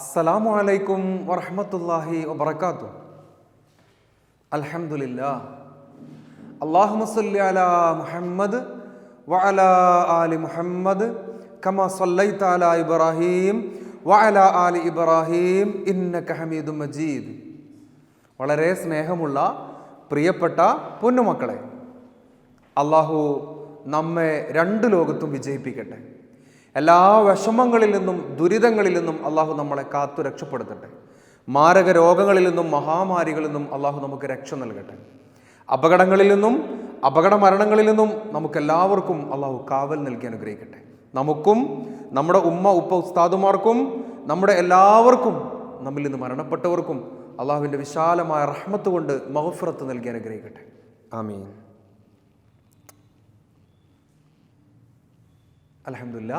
അസ്സലാമു അലൈക്കും വറഹമത്തല്ലാഹി വബർക്കാത്തു അലഹമുല്ല അള്ളാഹു സല്ലി അല മുഹമ്മദ് വഅല ആലി മുഹമ്മദ് കമ സല്ലൈത അലാ ഇബ്രാഹിം വഅല ആലി ഇബ്രാഹിം ഇന്നക ഹമീദു മജീദ്. വളരെ സ്നേഹമുള്ള പ്രിയപ്പെട്ട പൊന്നുമക്കളെ അള്ളാഹു നമ്മെ രണ്ട് ലോകത്തും വിജയിപ്പിക്കട്ടെ. എല്ലാ വിഷമങ്ങളിൽ നിന്നും ദുരിതങ്ങളിൽ നിന്നും അള്ളാഹു നമ്മളെ കാത്തു രക്ഷപ്പെടുത്തട്ടെ. മാരക രോഗങ്ങളിൽ നിന്നും മഹാമാരികളിൽ നിന്നും അള്ളാഹു നമുക്ക് രക്ഷ നൽകട്ടെ. അപകടങ്ങളിൽ നിന്നും അപകട മരണങ്ങളിൽ നിന്നും നമുക്കെല്ലാവർക്കും അള്ളാഹു കാവൽ നൽകി അനുഗ്രഹിക്കട്ടെ. നമുക്കും നമ്മുടെ ഉമ്മ ഉപ്പ ഉസ്താദുമാർക്കും നമ്മുടെ എല്ലാവർക്കും നമ്മിൽ നിന്ന് മരണപ്പെട്ടവർക്കും അള്ളാഹുവിന്റെ വിശാലമായ റഹ്മത്ത് കൊണ്ട് മഹഫുറത്ത് നൽകി അനുഗ്രഹിക്കട്ടെ. ആമീൻ. അലഹമില്ല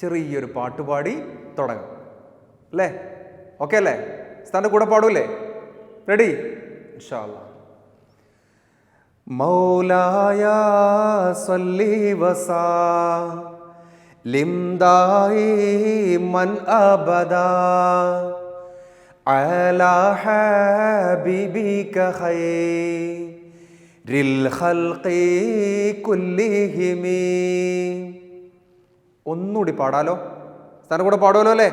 ചെറിയൊരു പാട്ടുപാടി തുടങ്ങാം അല്ലേ ഓക്കെ അല്ലേ സ്ഥാൻ്റെ കൂടെ പാടൂലേ റെഡി ഇൻഷാല്ല മൗലായ സല്ലി വസാ ലിംദായി മൻ അബദാ على حبيبك خير الخلق كلهم ഒന്നുകൂടി പാടാലോ? സ്ഥാനം കൂടെ പാടുമല്ലോ അല്ലേ?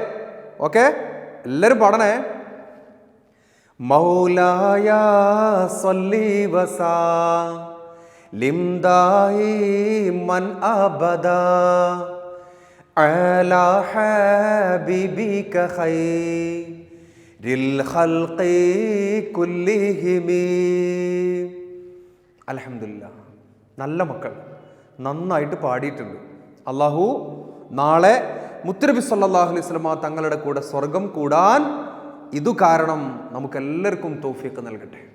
ഓക്കെ? എല്ലാവരും പാടണേ. മൗലായ ലിംദായി മൻ അബദ ഖൽഖി അലഹമില്ല നല്ല മക്കൾ. നന്നായിട്ട് പാടിയിട്ടുണ്ട്. അള്ളാഹു നാളെ മുത്തരബി സല്ലാഹു അലൈഹി സ്വലമ തങ്ങളുടെ കൂടെ സ്വർഗം കൂടാൻ ഇതു കാരണം നമുക്കെല്ലാവർക്കും തോഫിയൊക്കെ നൽകട്ടെ.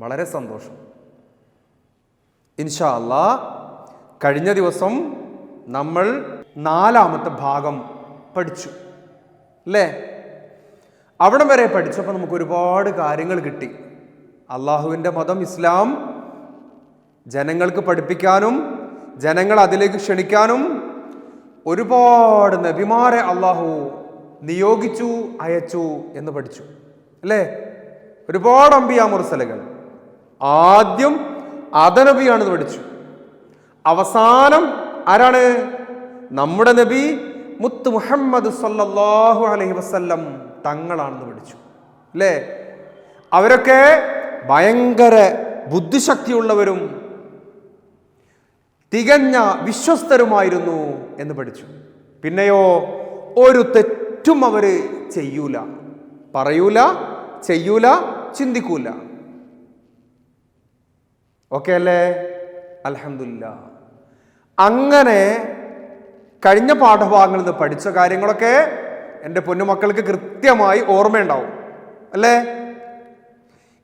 വളരെ സന്തോഷം. ഇൻഷാ അല്ലാ കഴിഞ്ഞ ദിവസം നമ്മൾ നാലാമത്തെ ഭാഗം പഠിച്ചു. അല്ലേ? അവിടം വരെ പഠിച്ചപ്പോൾ നമുക്ക് ഒരുപാട് കാര്യങ്ങൾ കിട്ടി. അള്ളാഹുവിന്റെ മതം ഇസ്ലാം ജനങ്ങൾക്ക് പഠിപ്പിക്കാനും ജനങ്ങൾ അതിലേക്ക് ക്ഷണിക്കാനും ഒരുപാട് നബിമാരെ അള്ളാഹു നിയോഗിച്ചു അയച്ചു എന്ന് പഠിച്ചു. അല്ലേ? ഒരുപാട് അമ്പിയ മുർസലകൾ. ആദ്യം അതനബിയാണെന്ന് പഠിച്ചു. അവസാനം ആരാണ്? നമ്മുടെ നബി മുത്ത് മുഹമ്മദ് സല്ലാഹു അലഹി വസ്ല്ലം തങ്ങളാണെന്ന് പഠിച്ചു. അല്ലേ? അവരൊക്കെ ഭയങ്കര ബുദ്ധിശക്തിയുള്ളവരും തികഞ്ഞ വിശ്വസ്തരുമായിരുന്നു എന്ന് പഠിച്ചു. പിന്നെയോ ഒരു തെറ്റും അവർ ചെയ്യൂല. പറയൂല ചെയ്യൂല ചിന്തിക്കൂല. ഓക്കെ അല്ലേ? അലഹമില്ല അങ്ങനെ കഴിഞ്ഞ പാഠഭാഗങ്ങളിൽ നിന്ന് പഠിച്ച കാര്യങ്ങളൊക്കെ എന്റെ പൊന്നുമക്കൾക്ക് കൃത്യമായി ഓർമ്മയുണ്ടാവും. അല്ലേ?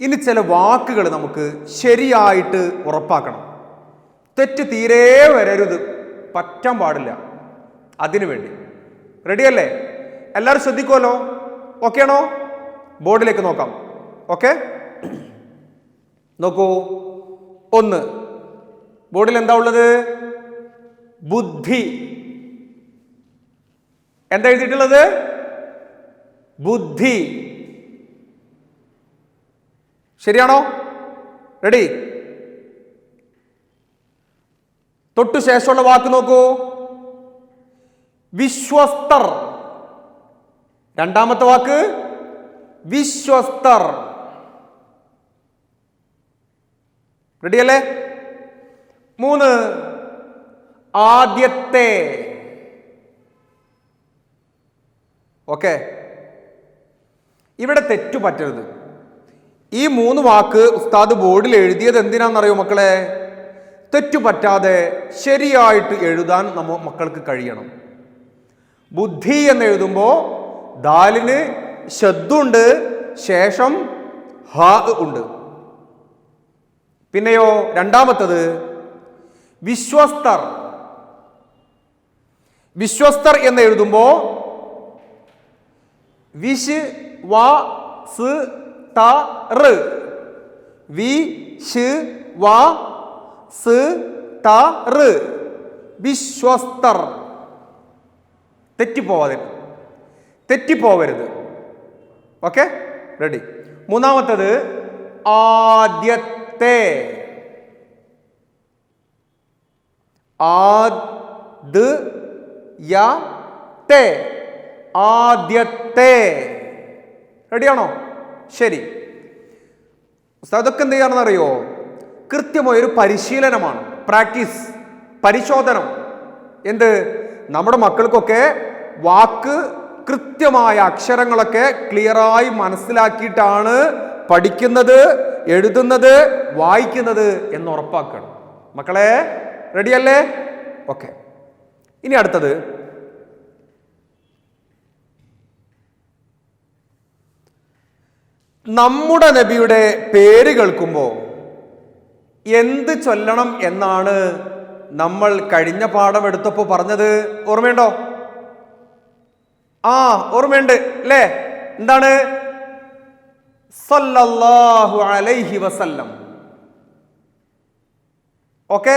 ഇനി ചില വാക്കുകൾ നമുക്ക് ശരിയായിട്ട് ഉറപ്പാക്കണം. തെറ്റ് തീരെ വരരുത്. പറ്റാൻ പാടില്ല. അതിനു വേണ്ടി. റെഡിയല്ലേ എല്ലാവരും ശ്രദ്ധിക്കുമല്ലോ ഓക്കെ ആണോ? ബോർഡിലേക്ക് നോക്കാം. ഓക്കെ നോക്കൂ. ഒന്ന്. ബോർഡിൽ എന്താ ഉള്ളത്? ബുദ്ധി. എന്താ എഴുതിയിട്ടുള്ളത്? ബുദ്ധി. ശരിയാണോ? റെഡി തൊട്ടു ശേഷമുള്ള വാക്ക് നോക്കൂ. വിശ്വസ്തർ. രണ്ടാമത്തെ വാക്ക് വിശ്വസ്തർ. റെഡിയല്ലേ മൂന്ന്. ആദ്യത്തെ. ഓക്കെ ഇവിടെ തെറ്റു പറ്റരുത് ഈ മൂന്ന് വാക്ക് ഉസ്താദ് ബോർഡിൽ എഴുതിയത് എന്തിനാണെന്നറിയോ മക്കളെ? തെറ്റു പറ്റാതെ ശരിയായിട്ട് എഴുതാൻ നമ്മ മക്കൾക്ക് കഴിയണം. ബുദ്ധി എന്ന് എഴുതുമ്പോൾ ദാലിന് ശബ്ദുണ്ട് ശേഷം ഹ ഉണ്ട്. പിന്നെയോ രണ്ടാമത്തത് വിശ്വസ്തർ. വിശ്വസ്തർ എന്ന് എഴുതുമ്പോൾ വിശ് വ സ് ത വി ഷ് വ വിശ്വസ്തർ. തെറ്റിപ്പോവാതെ. തെറ്റിപ്പോവരുത്. ഓക്കെ? റെഡി. മൂന്നാമത്തത് ആദ്യത്തെ. ആദ് യ തേ ആദ്യത്തെ. റെഡിയാണോ? ശരി. അതൊക്കെ എന്ത് ചെയ്യാണെന്ന് അറിയോ കൃത്യമായ ഒരു പരിശീലനമാണ്. പ്രാക്ടീസ് പരിശോധനം. എന്ത്? നമ്മുടെ മക്കൾക്കൊക്കെ വാക്ക് കൃത്യമായ അക്ഷരങ്ങളൊക്കെ ക്ലിയറായി മനസ്സിലാക്കിയിട്ടാണ് പഠിക്കുന്നത് എഴുതുന്നത് വായിക്കുന്നത് എന്ന് ഉറപ്പാക്കണം. മക്കളെ റെഡിയല്ലേ? ഓക്കെ. ഇനി അടുത്തത്. നമ്മുടെ നബിയുടെ പേര് കേൾക്കുമ്പോൾ എന്ത് ചൊല്ലണം എന്നാണ് നമ്മൾ കഴിഞ്ഞ പാഠം എടുത്തപ്പോൾ പറഞ്ഞത്? ഓർമ്മയുണ്ടോ? ആ ഓർമ്മയുണ്ട് അല്ലേ? എന്താണ്? സല്ലല്ലാഹു അലൈഹി വസല്ലം. ഓക്കെ?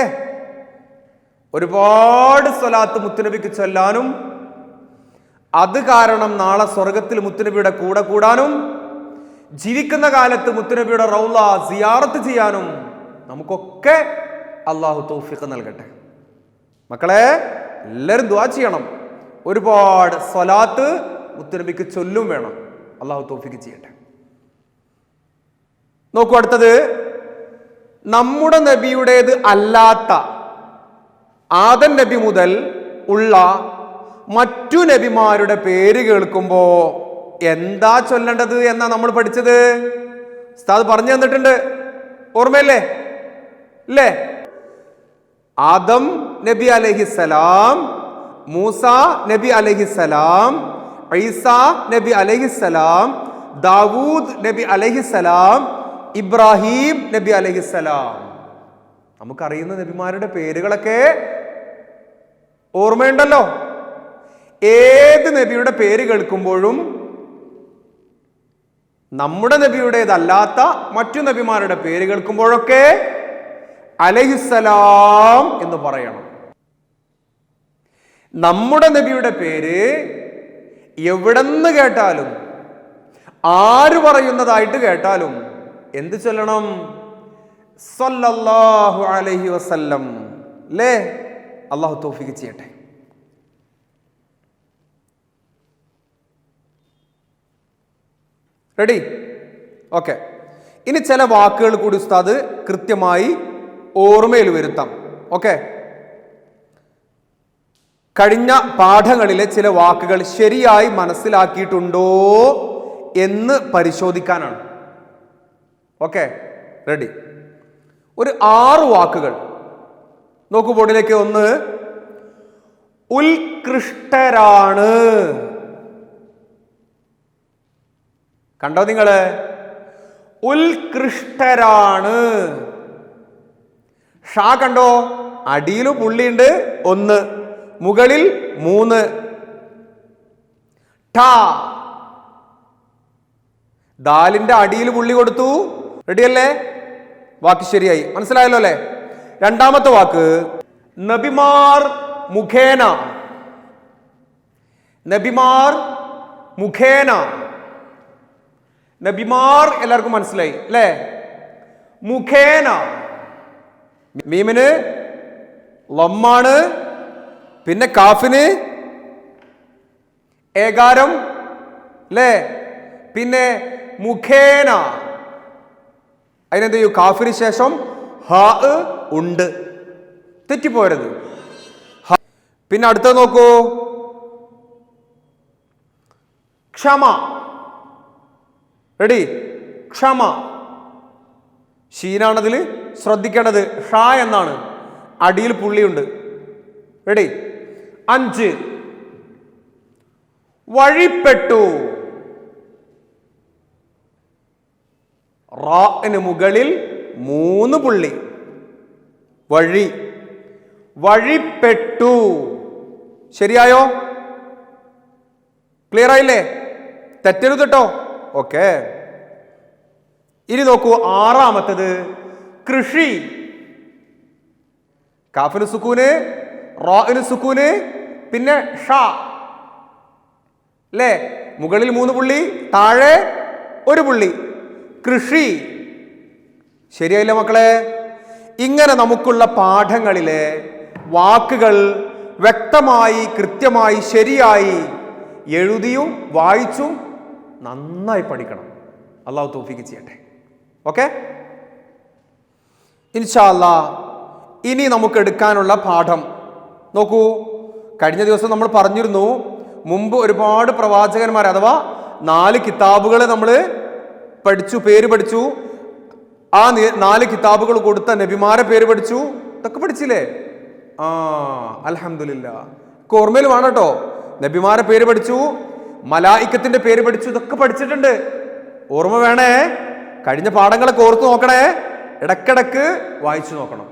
ഒരുപാട് സ്വലാത്ത് മുത്തുനബിക്ക് ചൊല്ലാനും അത് കാരണം നാളെ സ്വർഗത്തിൽ മുത്തുനബിയുടെ കൂടെ കൂടാനും ജീവിക്കുന്ന കാലത്ത് മുത്തുനബിയുടെ റൗല സിയാറത്ത് ചെയ്യാനും നമുക്കൊക്കെ അള്ളാഹു തൗഫിഖ് നൽകട്ടെ. മക്കളെ എല്ലാവരും ദ്വാ ചെയ്യണം. ഒരുപാട് സ്വലാത്ത് മുത്തുനബിക്ക് ചൊല്ലും വേണം. അള്ളാഹു തോഫിക്ക് ചെയ്യട്ടെ. നോക്കൂ അടുത്തത്. നമ്മുടെ നബിയുടേത് അല്ലാത്ത ആദൻ നബി മുതൽ ഉള്ള മറ്റു നബിമാരുടെ പേര് കേൾക്കുമ്പോൾ എന്താ ചൊല്ലേണ്ടത് എന്നാ നമ്മൾ പഠിച്ചത്? ഉസ്താദ് പറഞ്ഞു തന്നിട്ടുണ്ട്. ഓർമ്മയല്ലേ? അല്ലേ ആദം നബി അലഹിസലാം മൂസ നബി അലഹിസലാം ഐസ നബി അലഹിസലാം ദാവൂദ് നബി അലഹിസലാം ഇബ്രാഹിം നബി അലഹിസലാം നമുക്കറിയുന്ന നബിമാരുടെ പേരുകളൊക്കെ ഓർമ്മയുണ്ടല്ലോ. ഏത് നബിയുടെ പേര് കേൾക്കുമ്പോഴും നമ്മുടെ നബിയുടേതല്ലാത്ത മറ്റു നബിമാരുടെ പേര് കേൾക്കുമ്പോഴൊക്കെ അലഹിസലാം എന്ന് പറയണം. നമ്മുടെ നബിയുടെ പേര് എവിടെന്ന് കേട്ടാലും ആര് പറയുന്നതായിട്ട് കേട്ടാലും എന്ത് ചൊല്ലണം? സല്ലല്ലാഹു അലൈഹി വസല്ലം. അല്ലേ അള്ളാഹു തോഫിക്ക് ചെയ്യട്ടെ. റെഡി? ഓക്കെ. ഇനി ചില വാക്കുകൾ കൂടി ഉസ്താദ് കൃത്യമായി ഓർമ്മയിൽ വരുത്താം. ഓക്കെ കഴിഞ്ഞ പാഠങ്ങളിലെ ചില വാക്കുകൾ ശരിയായി മനസ്സിലാക്കിയിട്ടുണ്ടോ എന്ന് പരിശോധിക്കാനാണ്. ഓക്കെ റെഡി ഒരു ആറ് വാക്കുകൾ. നോക്കൂ ബോർഡിലേക്ക് ഒന്ന്. ഉത്കൃഷ്ടരാണ്. കണ്ടോ നിങ്ങൾ? ഉത്കൃഷ്ടരാണ്. ഷാ കണ്ടോ? അടിയിൽ പുള്ളിയുണ്ട് ഒന്ന് മുകളിൽ മൂന്ന്. ടാ. ദാലിന്റെ അടിയിൽ പുള്ളി കൊടുത്തു. റെഡിയല്ലേ? വാക്ക് ശരിയായി. മനസ്സിലായല്ലോ അല്ലേ? രണ്ടാമത്തെ വാക്ക് നബിമാർ മുഖേന. നബിമാർ മുഖേന. നബിമാർ എല്ലാവർക്കും മനസ്സിലായി അല്ലേ? മുഖേന. മീമിന് ലമ്മാണ് പിന്നെ കാഫിന് ഏകാരം അല്ലേ പിന്നെ മുഖേന. അതിനെന്ത് ചെയ്യൂ കാഫിന് ശേഷം ഹ ഉണ്ട്. തെറ്റിപ്പോരുത്. പിന്നെ അടുത്തത് നോക്കൂ. ക്ഷമ. റെഡി? ക്ഷമ. ഷീനാണതിൽ ശ്രദ്ധിക്കേണ്ടത് ഷ എന്നാണ്. അടിയിൽ പുള്ളിയുണ്ട്. റെഡി അഞ്ച്. വഴിപ്പെട്ടു. റാന് മുകളിൽ മൂന്ന് പുള്ളി. വഴി. വഴിപ്പെട്ടു. ശരിയായോ? ക്ലിയർ ആയില്ലേ? തെറ്റരുത് കേട്ടോ ഓക്കെ ഇനി നോക്കൂ ആറാമത്തത്. കൃഷി. കാഫിന് സുക്കൂന് റോഇന് സുക്കൂന് പിന്നെ ഷാ. അല്ലേ മുകളിൽ മൂന്ന് പുള്ളി താഴെ ഒരു പുള്ളി. കൃഷി. ശരിയായില്ല മക്കളെ? ഇങ്ങനെ നമുക്കുള്ള പാഠങ്ങളിലെ വാക്കുകൾ വ്യക്തമായി കൃത്യമായി ശരിയായി എഴുതിയും വായിച്ചും നന്നായി പഠിക്കണം. അള്ളാഹു തോഫിക്ക് ചെയ്യട്ടെ. ഓക്കെ? ഇൻഷാല്ല ഇനി നമുക്ക് എടുക്കാനുള്ള പാഠം. നോക്കൂ കഴിഞ്ഞ ദിവസം നമ്മൾ പറഞ്ഞിരുന്നു മുമ്പ് ഒരുപാട് പ്രവാചകന്മാർ അഥവാ നാല് കിതാബുകളെ നമ്മൾ പഠിച്ചു പേര് പഠിച്ചു. ആ നാല് കിതാബുകൾ കൊടുത്ത നബിമാരെ പേര് പഠിച്ചു. ഇതൊക്കെ പഠിച്ചില്ലേ? ആ അലഹമില്ല ഓർമ്മയിൽ വേണം കേട്ടോ നബിമാരെ പേര് പഠിച്ചു മലായിക്കത്തിന്റെ പേര് പഠിച്ചു ഇതൊക്കെ പഠിച്ചിട്ടുണ്ട്. ഓർമ്മ വേണേ? കഴിഞ്ഞ പാഠങ്ങളൊക്കെ ഓർത്ത് നോക്കണേ? ഇടക്കിടക്ക് വായിച്ചു നോക്കണം.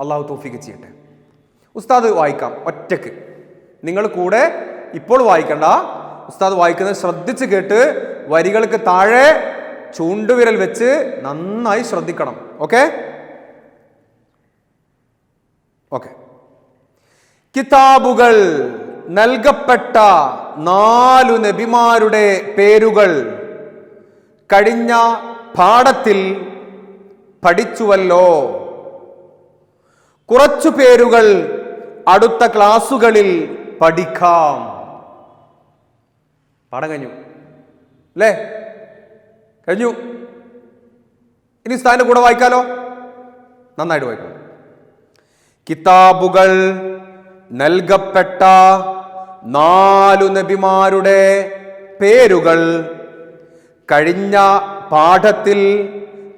അള്ളാഹു തോഫിക്ക് ചെയ്യട്ടെ. ഉസ്താദ് വായിക്കാം ഒറ്റയ്ക്ക്. നിങ്ങൾ കൂടെ ഇപ്പോൾ വായിക്കണ്ട. ഉസ്താദ് വായിക്കുന്നത് ശ്രദ്ധിച്ച് കേട്ട് വരികൾക്ക് താഴെ ചൂണ്ടുവിരൽ വെച്ച് നന്നായി ശ്രദ്ധിക്കണം. ഓക്കെ? ഓക്കെ. കിതാബുകൾ നൽകപ്പെട്ട നാലു നബിമാരുടെ പേരുകൾ കഴിഞ്ഞ പാഠത്തിൽ പഠിച്ചുവല്ലോ. കുറച്ചു പേരുകൾ അടുത്ത ക്ലാസ്സുകളിൽ പഠിക്കാം. പാഠം കഴിഞ്ഞു. അല്ലേ? കഴിഞ്ഞു. ഇനി സ്ഥാനം കൂടെ വായിക്കാലോ? നന്നായിട്ട് വായിക്കണം. കിതാബുകൾ നൽകപ്പെട്ട നാലു നബിമാരുടെ പേരുകൾ കഴിഞ്ഞ പാഠത്തിൽ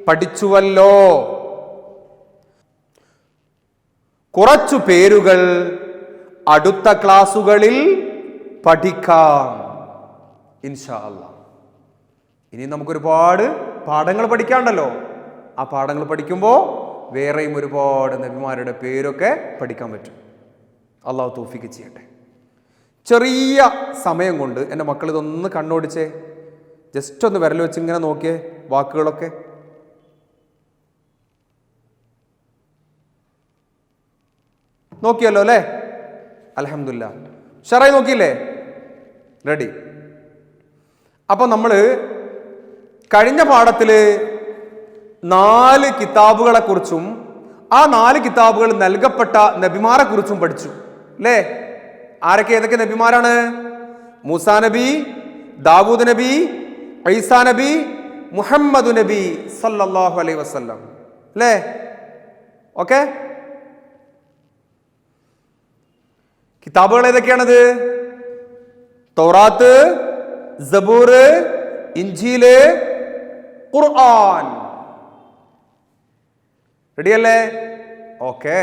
പഠിച്ചുവല്ലോ. കുറച്ചു പേരുകൾ അടുത്ത ക്ലാസുകളിൽ പഠിക്കാം. ഇൻഷാല്ല ഇനി നമുക്കൊരുപാട് പാഠങ്ങൾ പഠിക്കാണ്ടല്ലോ. ആ പാഠങ്ങൾ പഠിക്കുമ്പോൾ വേറെയും ഒരുപാട് നബിമാരുടെ പേരൊക്കെ പഠിക്കാൻ പറ്റും. അള്ളാഹു തോഫിക്ക് ചെയ്യട്ടെ. ചെറിയ സമയം കൊണ്ട് എന്റെ മക്കൾ ഇതൊന്ന് കണ്ണോടിച്ചേ. ജസ്റ്റ് ഒന്ന് വിരൽ വെച്ച് ഇങ്ങനെ നോക്കിയേ വാക്കുകളൊക്കെ. നോക്കിയല്ലോ അല്ലേ? അലഹമില്ല ഷറായി നോക്കിയില്ലേ? റെഡി. അപ്പോൾ നമ്മൾ കഴിഞ്ഞ പാഠത്തിൽ നാല് കിതാബുകളെ കുറിച്ചും ആ നാല് കിതാബുകൾ നൽകപ്പെട്ട നബിമാരെ കുറിച്ചും പഠിച്ചു. അല്ലേ ആരൊക്കെ? ഏതൊക്കെ നബിമാരാണ്? മൂസാ നബി ദാവൂദ് നബി ഐസാ നബി മുഹമ്മദ് നബി സല്ലാഹു അലൈ വസല്ലം. അല്ലേ ഓക്കെ? കിതാബുകൾ ഏതൊക്കെയാണത്? തൗറാത്ത് സബൂർ ഇഞ്ചിയിൽ ഖുർആൻ. റെഡിയല്ലേ? ഓക്കെ.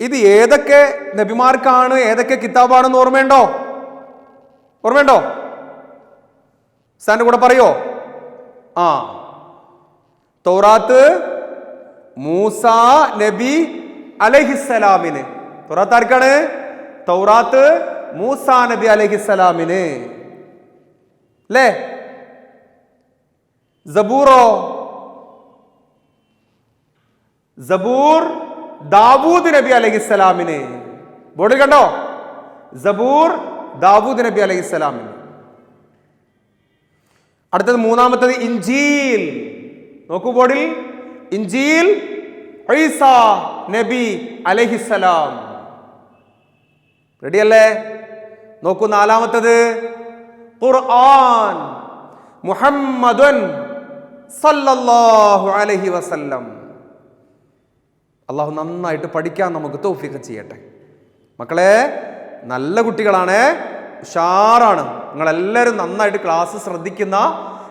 ഇത് ഏതൊക്കെ നബിമാർക്കാണ് ഏതൊക്കെ കിതാബാണെന്ന് ഓർമ്മയുണ്ടോ? ഓർമ്മയുണ്ടോ? സാറിന്റെ കൂടെ പറയോ? ആ. തൗറാത്ത് മൂസ നബി അലഹിസലാമിന് തൗറാത്ത് ആർക്കാണ്? തൗറാത്ത് മൂസ നബി അലഹിസലാമിന് അല്ലേ സബൂറോ? സബൂർ ദാവൂദ് നബി അലഹിസ്സലാമിന് ബോർഡിൽ കണ്ടോ? സബൂർ ദാവൂദ് നബി അലഹിസ്സലാമിന് അടുത്തത് മൂന്നാമത്തത് ഇഞ്ചീൽ നോക്കൂ ബോർഡിൽ. ഇഞ്ചീൽ ഈസ നബി അലഹിസലാം റെഡിയല്ലേ? നോക്കൂ നാലാമത്തത്. ഖുർആൻ മുഹമ്മദുൻ സല്ലല്ലാഹു അലൈഹി വസല്ലം. അള്ളാഹു നന്നായിട്ട് പഠിക്കാൻ നമുക്ക് തൗഫീഖ് ചെയ്യട്ടെ. മക്കളെ നല്ല കുട്ടികളാണ്. ഉഷാറാണ്. നിങ്ങളെല്ലാവരും നന്നായിട്ട് ക്ലാസ് ശ്രദ്ധിക്കുന്ന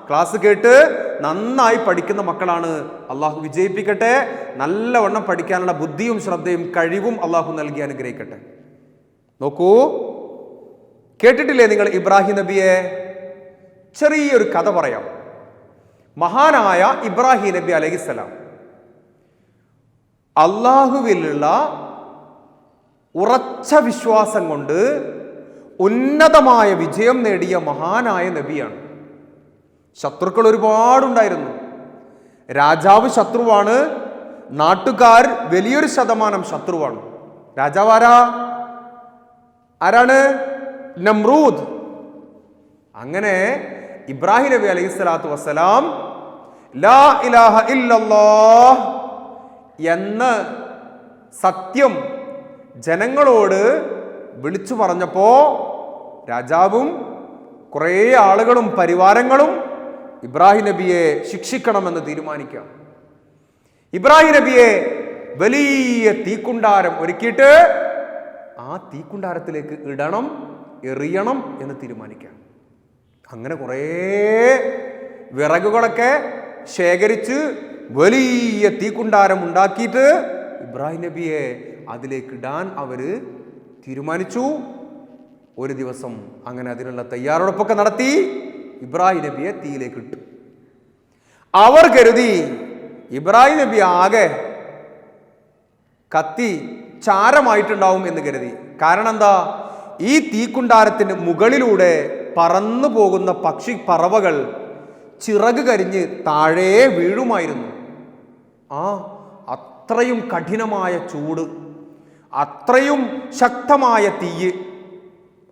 ക്ലാസ് കേട്ട് നന്നായി പഠിക്കുന്ന മക്കളാണ്. അള്ളാഹു വിജയിപ്പിക്കട്ടെ. നല്ലവണ്ണം പഠിക്കാനുള്ള ബുദ്ധിയും ശ്രദ്ധയും കഴിവും അള്ളാഹു നൽകി അനുഗ്രഹിക്കട്ടെ. നോക്കൂ. കേട്ടിട്ടില്ലേ നിങ്ങൾ ഇബ്രാഹിം നബിയെ? ചെറിയൊരു കഥ പറയാം. മഹാനായ ഇബ്രാഹിം നബി അലഹിസ്സലാം അള്ളാഹുവിലുള്ള ഉറച്ച വിശ്വാസം കൊണ്ട് ഉന്നതമായ വിജയം നേടിയ മഹാനായ നബിയാണ്. ശത്രുക്കൾ ഒരുപാടുണ്ടായിരുന്നു. രാജാവ് ശത്രുവാണ്. നാട്ടുകാർ വലിയൊരു ശതമാനം ശത്രുവാണ്. രാജാവ് ആരാ? ആരാണ്? നമ്രൂദ്. അങ്ങനെ ഇബ്രാഹിം നബി അലൈഹി സ്വലാത്തു വസ്സലാം ലാ ഇലാഹ ഇല്ലല്ലാഹ് എന്ന് സത്യം ജനങ്ങളോട് വിളിച്ചു പറഞ്ഞപ്പോ രാജാവും കുറേ ആളുകളും പരിവാരങ്ങളും ഇബ്രാഹിം നബിയെ ശിക്ഷിക്കണമെന്ന് തീരുമാനിക്കുക ഇബ്രാഹിം നബിയെ വലിയ തീക്കുണ്ടാരം ഒരുക്കിയിട്ട് തീക്കുണ്ടാരത്തിലേക്ക് ഇടണം എറിയണം എന്ന് തീരുമാനിക്കാം. അങ്ങനെ കുറേ വിറകുകളൊക്കെ ശേഖരിച്ച് വലിയ തീക്കുണ്ടാരം ഉണ്ടാക്കിയിട്ട് ഇബ്രാഹിം നബിയെ അതിലേക്ക് ഇടാൻ അവർ തീരുമാനിച്ചു. ഒരു ദിവസം അങ്ങനെ അതിനുള്ള തയ്യാറെടുപ്പൊക്കെ നടത്തി ഇബ്രാഹിം നബിയെ തീയിലേക്ക് ഇട്ടു. അവർ കരുതി ഇബ്രാഹിം നബി ആകെ കത്തി ചാരമായിട്ടുണ്ടാവും എന്ന് കരുതി. കാരണം എന്താ? ഈ തീക്കുണ്ടാരത്തിന് മുകളിലൂടെ പറന്നു പോകുന്ന പക്ഷി പറവകൾ ചിറക് കരിഞ്ഞ് താഴെ വീഴുമായിരുന്നു. ആ അത്രയും കഠിനമായ ചൂട് അത്രയും ശക്തമായ തീയ്.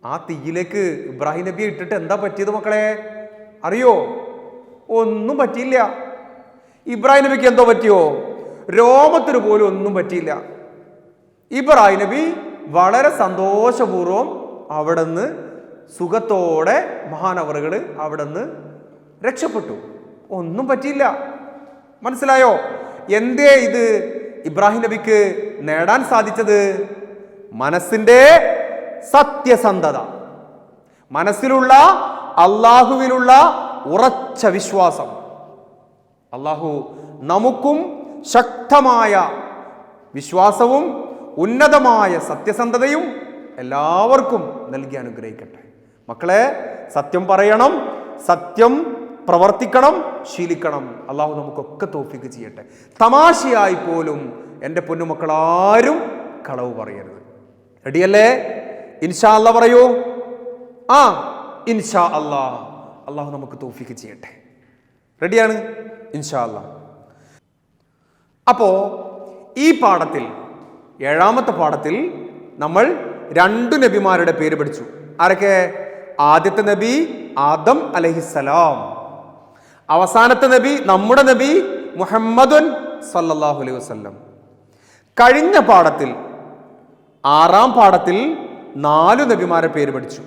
ആ തീയിലേക്ക് ഇബ്രാഹിം നബിയെ ഇട്ടിട്ട് എന്താ പറ്റിയത് മക്കളെ? അറിയോ? ഒന്നും പറ്റിയില്ല. ഇബ്രാഹിം നബിക്ക് എന്തോ പറ്റിയോ? രോമത്തിന് പോലും ഒന്നും പറ്റിയില്ല. ഇബ്രാഹിം നബി വളരെ സന്തോഷപൂർവം അവിടുന്ന് സുഖത്തോടെ മഹാനവറുകൾ അവിടുന്ന് രക്ഷപ്പെട്ടു. ഒന്നും പറ്റിയില്ല. മനസ്സിലായോ? എന്തേ ഇത് ഇബ്രാഹിം നബിക്ക് നേടാൻ സാധിച്ചത്? മനസ്സിന്റെ സത്യസന്ധത. മനസ്സിലുള്ള അള്ളാഹുവിലുള്ള ഉറച്ച വിശ്വാസം. അള്ളാഹു നമുക്കും ശക്തമായ വിശ്വാസവും ഉന്നതമായ സത്യസന്ധതയും എല്ലാവർക്കും നൽകി അനുഗ്രഹിക്കട്ടെ. മക്കളെ സത്യം പറയണം സത്യം പ്രവർത്തിക്കണം ശീലിക്കണം. അള്ളാഹു നമുക്കൊക്കെ തോഫിക്ക് ചെയ്യട്ടെ. തമാശയായി പോലും എന്റെ പൊന്നുമക്കളാരും കളവ് പറയരുത്. റെഡിയല്ലേ? ഇൻഷാ അല്ല പറയൂ. ആ ഇൻഷാ അല്ലാ അള്ളാഹു നമുക്ക് തോഫിക്ക് ചെയ്യട്ടെ. റെഡിയാണ്? ഇൻഷാ അല്ലാ അപ്പോ ഈ പാഠത്തിൽ ഏഴാമത്തെ പാഠത്തിൽ നമ്മൾ രണ്ടു നബിമാരുടെ പേര് പഠിച്ചു. ആരൊക്കെ? ആദ്യത്തെ നബി ആദം അലഹിസലാം അവസാനത്തെ നബി നമ്മുടെ നബി മുഹമ്മദുൻ സല്ലാഹു അലൈഹി വസല്ലം. കഴിഞ്ഞ പാഠത്തിൽ ആറാം പാഠത്തിൽ നാലു നബിമാരെ പേര് പഠിച്ചു.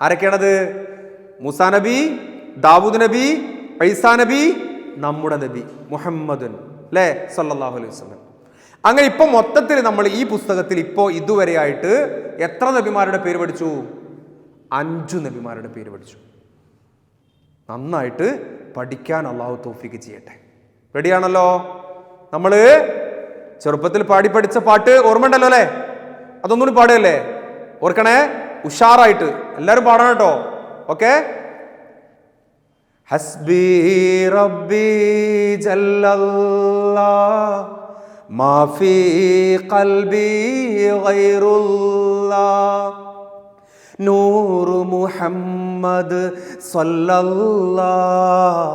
ആരൊക്കെയാണത്? മുസാ നബി ദാവൂദ് നബി ഐസാ നബി നമ്മുടെ നബി മുഹമ്മദുൻ അല്ലേ? സല്ലാഹു അലൈഹി വസല്ലം. അങ്ങനെ ഇപ്പൊ മൊത്തത്തിൽ നമ്മൾ ഈ പുസ്തകത്തിൽ ഇപ്പോൾ ഇതുവരെയായിട്ട് എത്ര നബിമാരുടെ പേര് പഠിച്ചു? അഞ്ചു നബിമാരുടെ പേര് പഠിച്ചു. നന്നായിട്ട് പഠിക്കാൻ അള്ളാഹു തോഫിക്ക് ചെയ്യട്ടെ. റെഡിയാണല്ലോ നമ്മൾ ചെറുപ്പത്തിൽ പാടി പഠിച്ച പാട്ട് ഓർമ്മ ഉണ്ടല്ലോ അല്ലേ? അതൊന്നുകൂടി പാടുകയല്ലേ? ഓർക്കണേ? ഉഷാറായിട്ട്. എല്ലാവരും പാടണം കേട്ടോ. ഓക്കെ ഹസ്ബി റബ്ബി ജല്ലല്ലാ. മാഫി نور محمد صلى الله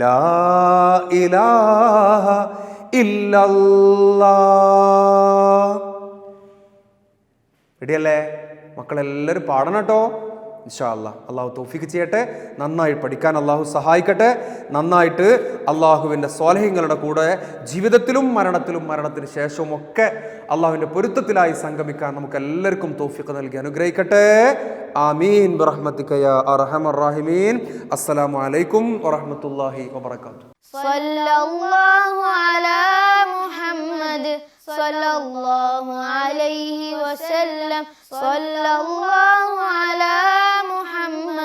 لا ലാ ഇലാഹ الله റെഡിയല്ലേ? മക്കളെല്ലാവരും പാടണം കേട്ടോ. ഇൻഷാ അല്ലാ അള്ളാഹു തൗഫീക്ക് ചെയ്യട്ടെ നന്നായി പഠിക്കാൻ അള്ളാഹു സഹായിക്കട്ടെ നന്നായിട്ട് അള്ളാഹുവിൻ്റെ സ്വാലഹ്യങ്ങളുടെ കൂടെ ജീവിതത്തിലും മരണത്തിലും മരണത്തിന് ശേഷവും ഒക്കെ അള്ളാഹുവിൻ്റെ പൊരുത്തത്തിലായി സംഗമിക്കാൻ നമുക്ക് എല്ലാവർക്കും തൗഫീഖ് നൽകി അനുഗ്രഹിക്കട്ടെ ആമീൻ ബിറഹ്മത്തിക യാ അർഹമർ റാഹിമീൻ അസ്സലാമു അലൈക്കും വറഹ്മത്തുള്ളാഹി വബറകാതുഹു صلى الله على محمد صلى الله عليه وسلم صلى الله على